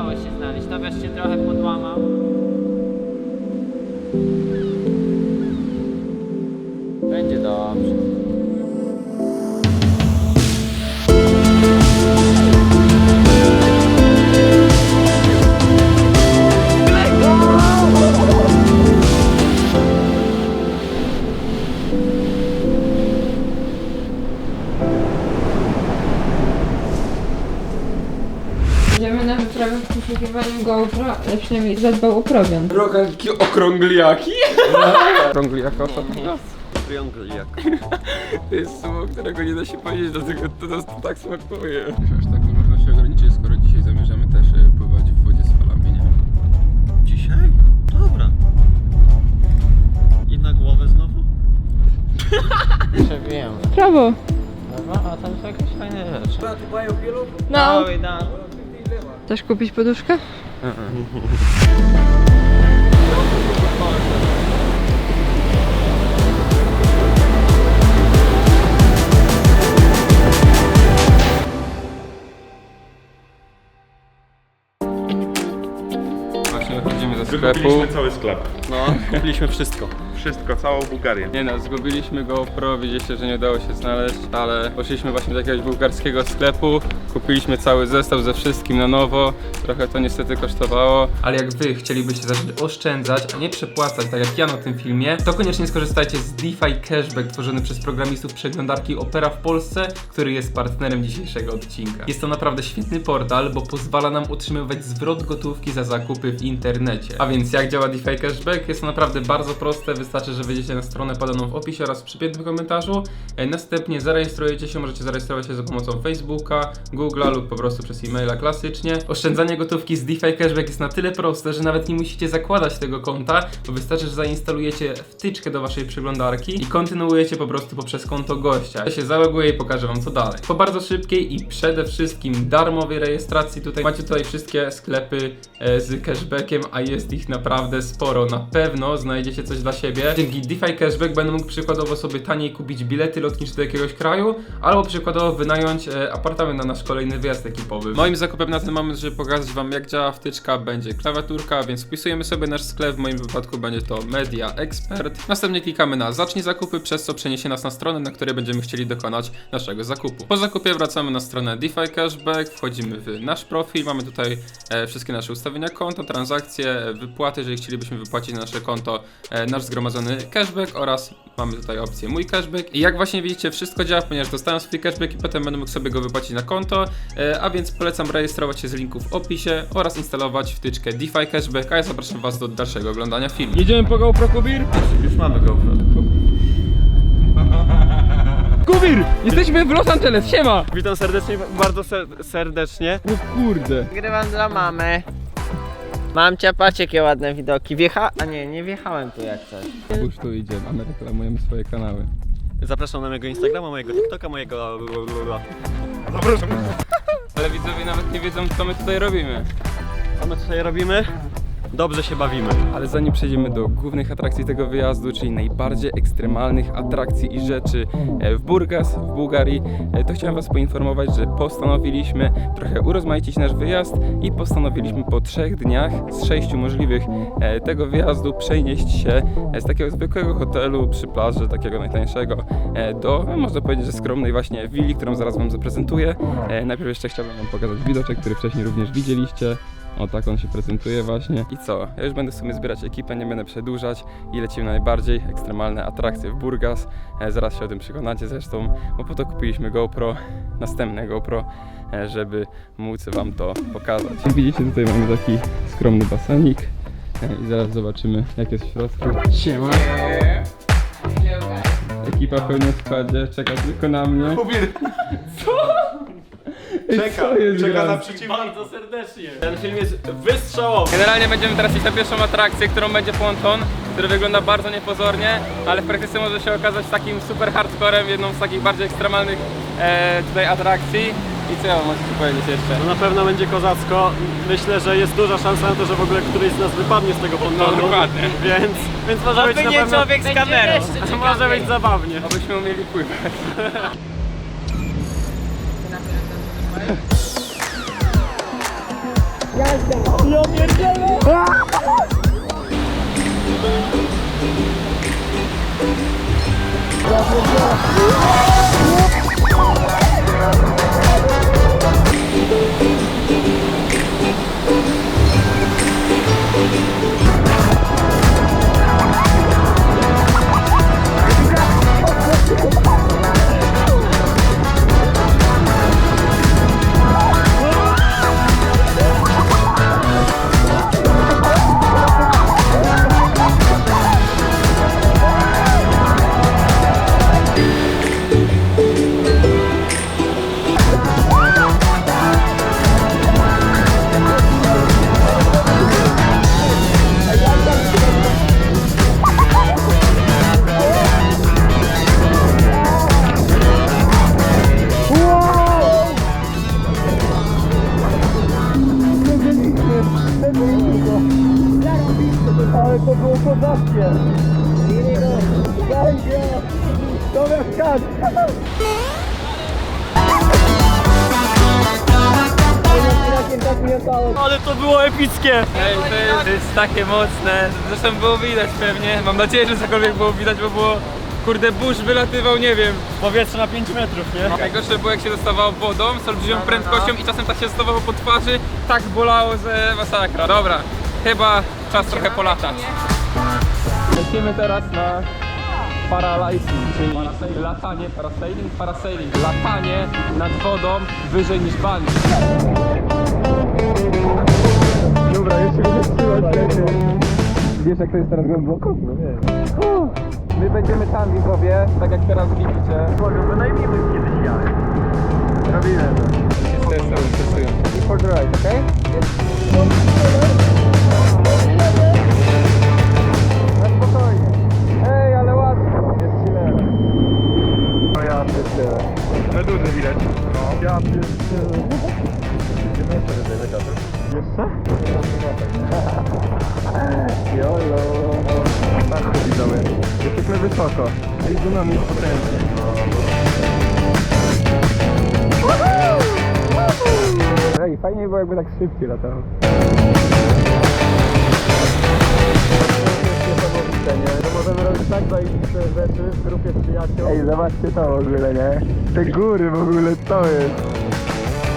udało się znaleźć. Tobiasz się trochę podłamał. Poszukiwaniu GoPro, ale przynajmniej zadbał o prowiant. Rogalki okrągliaki? Okrągliaka ostatnio? Triangliak. To jest słowo, którego nie da się powiedzieć, dlatego to nas to tak smakuje. Aż tak nie można się ograniczyć, skoro dzisiaj zamierzamy też e, pływać w wodzie z falami, nie? Dzisiaj? Dobra. I na głowę znowu? Przebiłem. Prawo! No, a tam są jakieś fajne rzeczy. No! Oj, da. Chcesz kupić poduszkę? Właśnie wychodzimy ze sklepu. Wykupiliśmy cały sklep. No, kupiliśmy wszystko. Wszystko, całą Bułgarię. Nie no, zgubiliśmy GoPro, widzieliście, że nie udało się znaleźć, ale poszliśmy właśnie do jakiegoś bułgarskiego sklepu, kupiliśmy cały zestaw ze wszystkim na nowo, trochę to niestety kosztowało. Ale jak wy chcielibyście zacząć oszczędzać, a nie przepłacać, tak jak ja na tym filmie, to koniecznie skorzystajcie z DeFi Cashback tworzony przez programistów przeglądarki Opera w Polsce, który jest partnerem dzisiejszego odcinka. Jest to naprawdę świetny portal, bo pozwala nam utrzymywać zwrot gotówki za zakupy w internecie. A więc jak działa DeFi Cashback? Jest to naprawdę bardzo proste, wystarczy, że wejdziecie na stronę podaną w opisie oraz w przypiętym komentarzu. E, Następnie zarejestrujecie się, możecie zarejestrować się za pomocą Facebooka, Google'a lub po prostu przez e-maila klasycznie. Oszczędzanie gotówki z DeFi Cashback jest na tyle proste, że nawet nie musicie zakładać tego konta, bo wystarczy, że zainstalujecie wtyczkę do waszej przeglądarki i kontynuujecie po prostu poprzez konto gościa. Ja się zaloguję i pokażę wam co dalej. Po bardzo szybkiej i przede wszystkim darmowej rejestracji tutaj macie tutaj wszystkie sklepy e, z cashbackiem, a jest ich naprawdę sporo. Na pewno znajdziecie coś dla siebie. Dzięki DeFi Cashback będę mógł przykładowo sobie taniej kupić bilety lotnicze do jakiegoś kraju, albo przykładowo wynająć e, apartament na nasz kolejny wyjazd ekipowy. Moim zakupem na ten moment, żeby pokazać wam jak działa wtyczka, będzie klawiaturka, więc wpisujemy sobie nasz sklep, w moim wypadku będzie to Media Expert. Następnie klikamy na zacznij zakupy, przez co przeniesie nas na stronę, na której będziemy chcieli dokonać naszego zakupu. Po zakupie wracamy na stronę DeFi Cashback, wchodzimy w nasz profil, mamy tutaj e, wszystkie nasze ustawienia konta, transakcje, wypłaty, jeżeli chcielibyśmy wypłacić na nasze konto e, nasz zgromadzony cashback oraz mamy tutaj opcję mój cashback. I jak właśnie widzicie, wszystko działa, ponieważ dostałem swój cashback i potem będę mógł sobie go wypłacić na konto, e, a więc polecam rejestrować się z linku w opisie oraz instalować wtyczkę DeFi Cashback, a ja zapraszam was do dalszego oglądania filmu. Jedziemy po GoPro Kubir? Już mamy GoPro. Kubir! Jesteśmy w Los Angeles, siema! Witam serdecznie, bardzo ser serdecznie. O kurde. Grywam dla mamy. Mam cię, patrz jakie ładne widoki. Wjecha... A nie, nie wjechałem tu jak coś. Już tu idziemy, a my reklamujemy swoje kanały. Zapraszam na mojego Instagrama, mojego TikToka, mojego... Ale widzowie nawet nie wiedzą, co my tutaj robimy. Co my tutaj robimy? Dobrze się bawimy. Ale zanim przejdziemy do głównych atrakcji tego wyjazdu, czyli najbardziej ekstremalnych atrakcji i rzeczy e, w Burgas, w Bułgarii, e, to chciałem Was poinformować, że postanowiliśmy trochę urozmaicić nasz wyjazd i postanowiliśmy po trzech dniach z sześciu możliwych e, tego wyjazdu przenieść się z takiego zwykłego hotelu przy plaży, takiego najtańszego, do, można powiedzieć, że skromnej właśnie willi, którą zaraz Wam zaprezentuję. Najpierw jeszcze chciałbym Wam pokazać widoczek, który wcześniej również widzieliście. O tak on się prezentuje właśnie. I co? Ja już będę sobie zbierać ekipę, nie będę przedłużać i lecimy na najbardziej ekstremalne atrakcje w Burgas. E, zaraz się o tym przekonacie zresztą, bo po to kupiliśmy GoPro, następne GoPro, e, żeby móc wam to pokazać. Jak widzicie tutaj mamy taki skromny basenik e, i zaraz zobaczymy jak jest w środku. Siema! Ekipa w pełnym składzie, czeka tylko na mnie. Kubir! Czeka, Co jest czeka grane? na przeciwnika. Bardzo serdecznie. Ten film jest wystrzałowy. Generalnie będziemy teraz iść na pierwszą atrakcję, którą będzie ponton, który wygląda bardzo niepozornie, ale w praktyce może się okazać takim super hardcorem, jedną z takich bardziej ekstremalnych e, tutaj atrakcji. I co ja możecie powiedzieć jeszcze? No na pewno będzie kozacko. Myślę, że jest duża szansa na to, że w ogóle któryś z nas wypadnie z tego pontonu. No, dokładnie. Więc, więc może być na nie pewno... człowiek z kamerą. Może być zabawnie. Abyśmy umieli pływać. Ja pierdzielę! Ja! Ale to było epickie! Ej, to jest, to jest takie mocne. Zresztą było widać pewnie. Mam nadzieję, że cokolwiek było widać, bo było... Kurde, burz wylatywał, nie wiem. Powietrze na 5 metrów, nie? Najgorsze było jak się dostawało wodą z olbrzymią prędkością i czasem tak się dostawało po twarzy, tak bolało, że masakra. Dobra, chyba czas trochę polatać. Lecimy teraz na paralysing, czyli latanie, parasailing, parasailing, latanie nad wodą wyżej niż bungee. Dobra, jeszcze nie. Wiesz jak to jest teraz głęboko? No wiem. My będziemy tam widzowie, tak jak teraz widzicie. Wynajmijmy kiedyś ja. Robimy to. Jest stresujące. I for the ride, okej? Na pierdzielę. Meduzy widać. No. Ja pierdzielę. Idziemy jeszcze wyżej, lekarzu. Jeszcze? Jolo. Patrzcie widzowie. Jesteśmy wysoko. Ej, tu nam jest potężnie. Ej, fajnie było jakby tak szybciej latało. Niesamowite, nie? To możemy robić tak zajebiste rzeczy w grupie przyjaciół. Ej, zobaczcie to w ogóle, nie? Te góry w ogóle, co jest?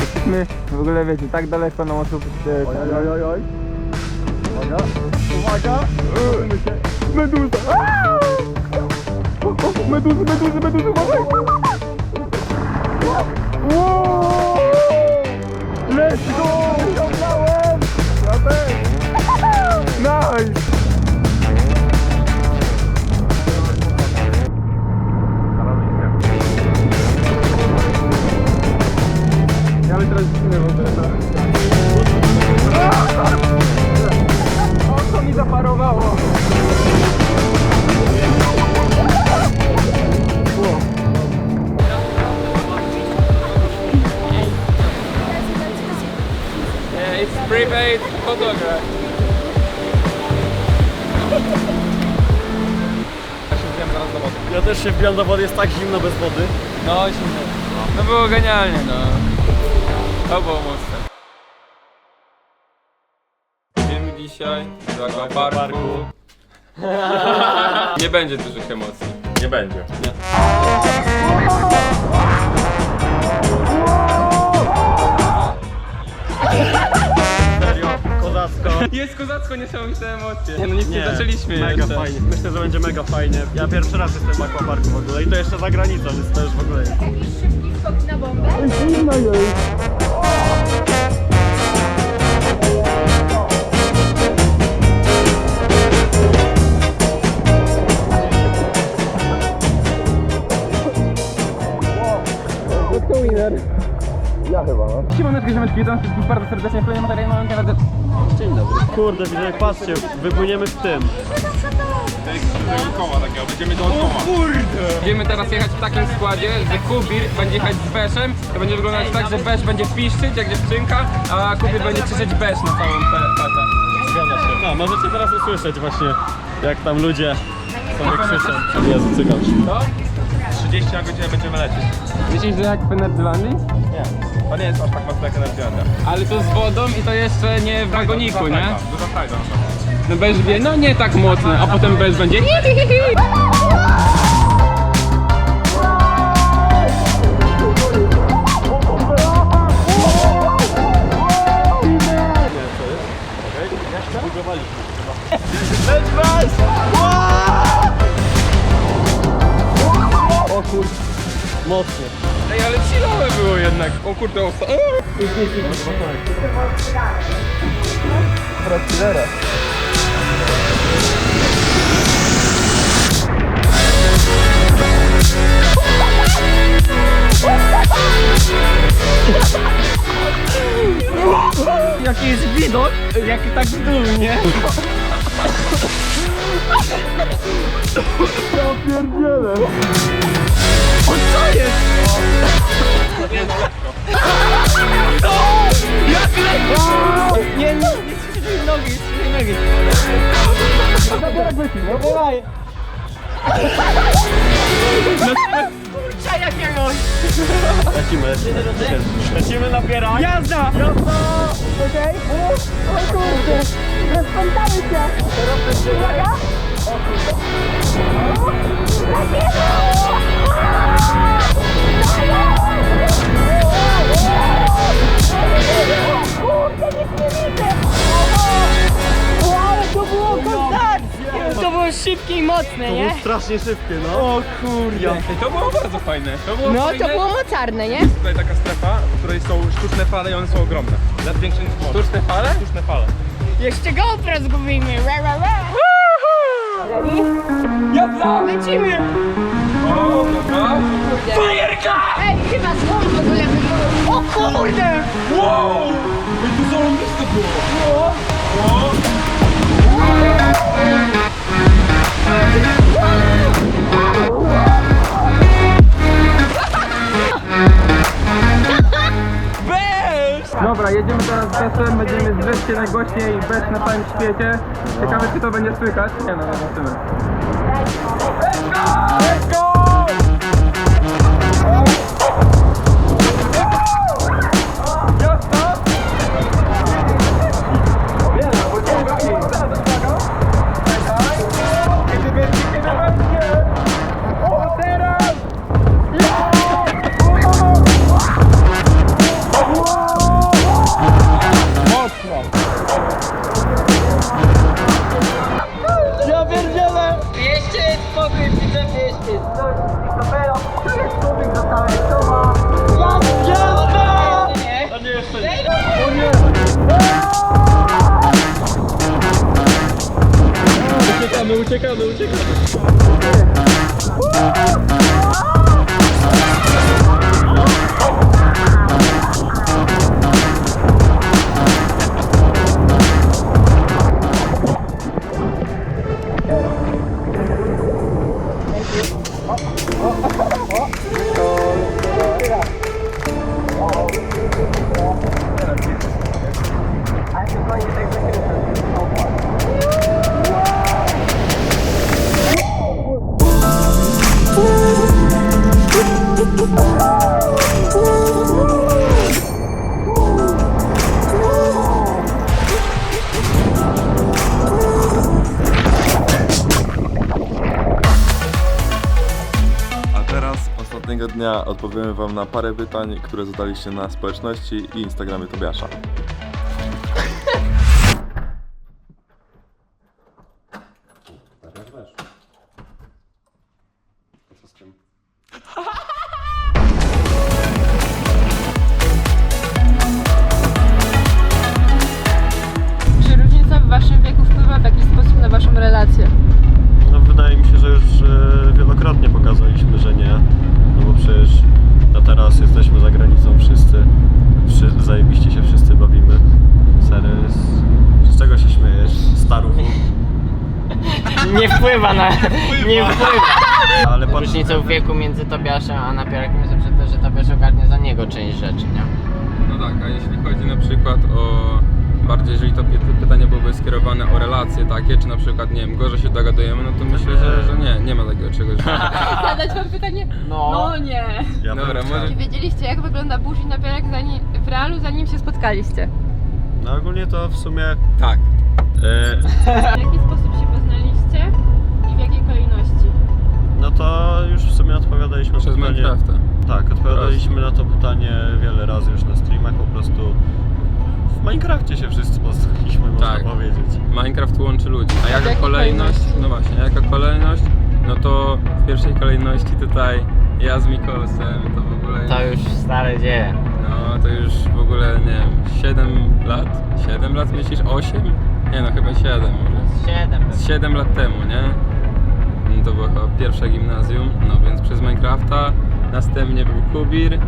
Jesteśmy w ogóle, wiecie, tak daleko na osób... Oj, oj, oj, oj. Uwaga, uwaga! Meduza! Aaa! O, o, Meduzy, meduzy, meduzy, uważaj! Wow! Let's go! Dziwne w ogóle, O, co mi zaparowało? It's prepaid photograph. Ja się wziąłem zaraz do wody. Ja też się wbijam do wody, jest tak zimno bez wody. No, zimno. No było genialnie, no. To było mocne. Idziemy dzisiaj do akwaparku. Nie będzie dużych emocji. Nie będzie. Serio, kozacko. Jest kozacko niesamowite emocje. No nic nie, zaczęliśmy Mega jeszcze. fajnie. Myślę, że będzie mega fajnie. Ja pierwszy raz jestem w akwaparku w ogóle i to jeszcze za granicą, więc to już w ogóle jest. Skok na bombę? Ziomeczki, witam wszystkich bardzo serdecznie w kolejnym materiale mamy kanał. Dzień dobry. Kurde, widzę, patrzcie, wypłyniemy w tym. Dookoła takiego, będziemy dookoła. Będziemy teraz jechać w takim składzie, że Kubir będzie jechać z Beszem. To będzie wyglądać tak, że Besz będzie piszczyć jak dziewczynka, a Kubir będzie krzyczeć Besz na całą pe- petę. Zgadza się. No, możecie teraz usłyszeć właśnie, jak tam ludzie sobie krzyczą. Jezu, cykam się. To? 30 na godzinę będziemy lecieć. Myślisz, że jak w Energylandii? Nie. To nie jest aż tak mocno jak energianda. Ale to z wodą i to jeszcze nie w wagoniku, nie? Duża frajda na. No bez wie, no nie tak mocne, a potem bez będzie. Kurde, o, Jaki jest widok, jak tak w dół, nie? O co jest? Jak lekko! Nie, nie, nie nogi, strzelił nogi. No dawaj. Kurcza jakiegoś! Lecimy. Lecimy napierać. Jazda! Jazda! Okej? O kurde! Rozpętamy się! Teraz Strasznie szybkie, no. O kurde! Ej, to było bardzo fajne. To było No fajne. to było mocarne, nie? Tutaj taka strefa, w której są sztuczne fale i one są ogromne. Nawet większe niż morze. Sztuczne fale? Sztuczne fale. Jeszcze GoPro zgubimy. Ra, ra, ra. Jazda! Lecimy! O, dobra. Ej, chyba złom w ogóle wygląda. O kurde! Wow! Ej, to zarąbiste było. Dobra, jedziemy teraz besem, będziemy się najgłośniej bez na całym świecie. Ciekawe czy to będzie słychać. Nie no, zobaczymy. Uciekamy, uciekamy, ostatniego dnia, odpowiemy Wam na parę pytań, które zadaliście na społeczności i Instagramie Tobiasza. Wpływa na... Nie wpływa. Ale patrz, Różnicą wieku między Tobiaszem a Napierakiem jest to, że Tobiasz ogarnia za niego część rzeczy, nie? No tak, a jeśli chodzi na przykład o bardziej jeżeli to py- pytanie byłoby skierowane o relacje takie, czy na przykład, nie wiem, gorzej się dogadujemy, no to myślę, że, że nie, nie ma takiego czegoś. Zadać wam pytanie? No, nie. Ja Dobra, może- Czy wiedzieliście jak wygląda burz i napierak zanim, w realu zanim się spotkaliście? No ogólnie to w sumie... Tak. E, W jaki sposób no to już w sumie odpowiadaliśmy Przez na pytanie... Minecrafta. Tak, odpowiadaliśmy na to pytanie wiele razy już na streamach, po prostu w Minecrafcie się wszyscy poznaliśmy, można Tak. powiedzieć. Minecraft łączy ludzi. A jaka jakiej kolejność? kolejności? No właśnie, a jaka kolejność? No to w pierwszej kolejności tutaj ja z Mikolsem, to w ogóle... To już stare dzieje. No to już w ogóle, nie wiem, 7 lat? 7 lat myślisz? 8? Nie no, chyba 7 może. Siedem. Z 7 lat temu, nie? No to było chyba pierwsze gimnazjum, no więc przez Minecrafta, następnie był Kubir, e,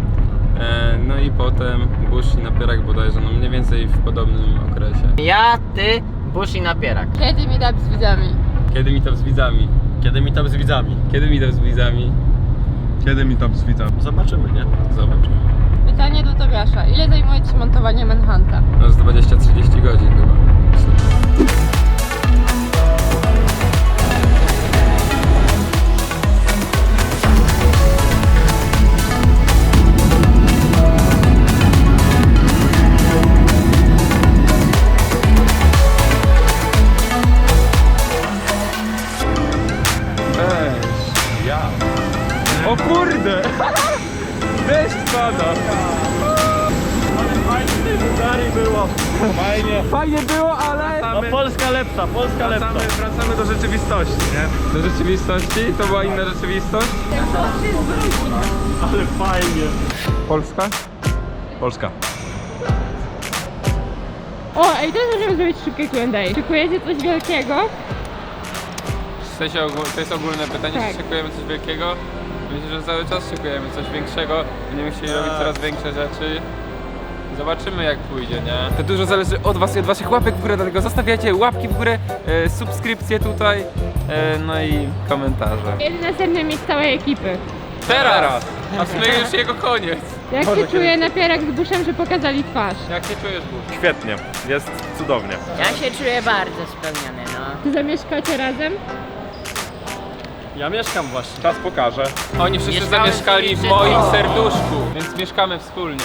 no i potem Bush i Napierak bodajże, no mniej więcej w podobnym okresie. Ja, ty, Bush i napierak. Kiedy mi dać z widzami? Kiedy mi to z widzami? Kiedy mi tam z widzami? Kiedy mi to z widzami? Kiedy mi tam widzę? Zobaczymy, nie? Zobaczymy. Pytanie do Tobiasza. Ile zajmuje Ci montowanie Manhunta? No z 20-30 godzin chyba. Fajnie. Fajnie było, ale... No Polska lepsza, Polska lepsza. Wracamy, wracamy do rzeczywistości, nie? Do rzeczywistości? To była inna rzeczywistość? Ale fajnie. Polska? Polska. O, ej, teraz możemy zrobić szybkie Q&A. Szykujecie coś wielkiego? W sensie ogól- to jest ogólne pytanie, Tak. czy szykujemy coś wielkiego? Myślę, że cały czas szykujemy coś większego. Będziemy chcieli robić Tak. coraz większe rzeczy. Zobaczymy jak pójdzie, nie? To dużo zależy od was i od waszych łapek w górę, dlatego zostawiajcie łapki w górę, e, subskrypcje tutaj, e, no i komentarze. Kiedy następny mieć całej ekipy? Teraz! A w sumie już jego koniec. Jak się czuje napierak z Bushem, że pokazali twarz? Jak się czujesz, Bóg? Świetnie, jest cudownie. Ja się czuję bardzo spełniony, no. Czy zamieszkacie razem? Ja mieszkam właśnie. Czas pokaże. Oni wszyscy Mieszkamy zamieszkali w wszyscy- moim serduszku, więc mieszkamy wspólnie.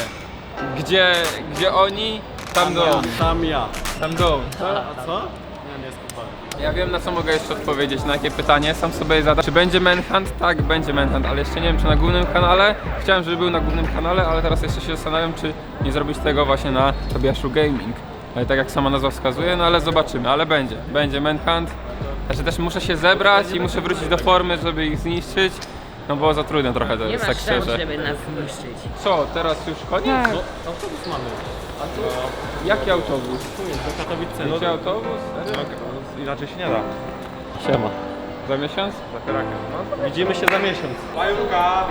Gdzie, gdzie oni, tam dom. Tam ja. Tam dom. A co? Nie, nie skupałem. Ja wiem na co mogę jeszcze odpowiedzieć, na jakie pytanie sam sobie zadać. Czy będzie Manhunt? Tak, będzie Manhunt, ale jeszcze nie wiem czy na głównym kanale. Chciałem, żeby był na głównym kanale, ale teraz jeszcze się zastanawiam, czy nie zrobić tego właśnie na Tobiaszu Gaming. Ale tak jak sama nazwa wskazuje, no ale zobaczymy, ale będzie. Będzie Manhunt. Znaczy też muszę się zebrać i muszę wrócić do formy, żeby ich zniszczyć. No bo za trudno trochę to Nie jest, tak szans, szczerze. żeby nas zniszczyć. Co, teraz już koniec? Tak. Autobus mamy. Jaki autobus? Do Katowic Centrum. autobus? Inaczej się nie da. Siema. Za miesiąc? Za Krakiem. Widzimy się za miesiąc. Majówka!